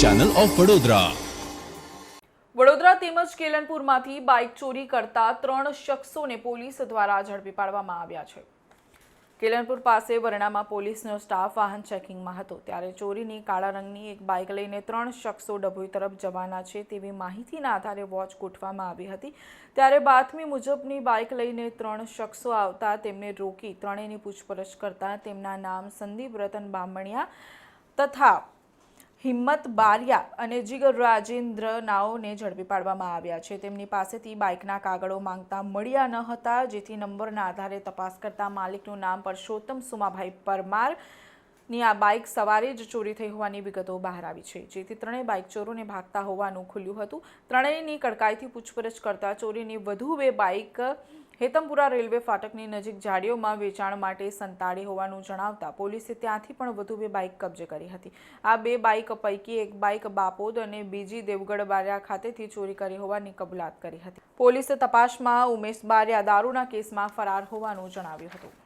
Channel of Vadodara Vadodara તેમજ કેલનપુરમાંથી bike ચોરી કરતા ત્રણ શખ્સોને પોલીસ દ્વારા ઝડપી પાડવામાં આવ્યા છે. કેલનપુર પાસે વરણામાં પોલીસનો સ્ટાફ વાહન ચેકિંગમાં હતો. ત્યારે ચોરીની કાળા રંગની એક બાઇક લઈને ત્રણ શખ્સો ડભોઈ તરફ જવાના છે તેવી માહિતીના આધારે વોચ ગોઠવામાં આવી હતી. ત્યારે બાતમી મુજબની બાઇક લઈને ત્રણ શખ્સો આવતા તેમને રોકી ત્રણેયની પૂછપરછ કરતા તેમના નામ સંદીપ રતન બામણિયા તથા હિંમત બારિયા અને જીગર રાજેન્દ્ર નાઓને ઝડપી પાડવામાં આવ્યા છે. તેમની પાસેથી બાઇકના કાગળો માંગતા મળ્યા ન હતા, જેથી નંબરના આધારે તપાસ કરતા માલિકનું નામ પરસોત્તમ સુમાભાઈ પરમારની આ બાઇક સવારે જ ચોરી થઈ હોવાની વિગતો બહાર આવી છે. જેથી ત્રણેય બાઇક ચોરોને ભાગતા હોવાનું ખુલ્યું હતું. ત્રણેયની કડકાઈથી પૂછપરછ કરતા ચોરીની વધુ બે બાઇક હેતમપુરા રેલવે ફાટકની નજીક જાડીઓમાં વેચાણ માટે સંતાડી હોવાનું જણાવતા પોલીસે ત્યાંથી પણ વધુ બે બાઇક કબજે કરી હતી. આ બે બાઇક પૈકી એક બાઇક બાપોદ અને બીજી દેવગઢ બારિયા ખાતેથી ચોરી કરી હોવાની કબૂલાત કરી હતી. પોલીસે તપાસમાં ઉમેશ બારિયા દારૂના કેસમાં ફરાર હોવાનું જણાવ્યું હતું.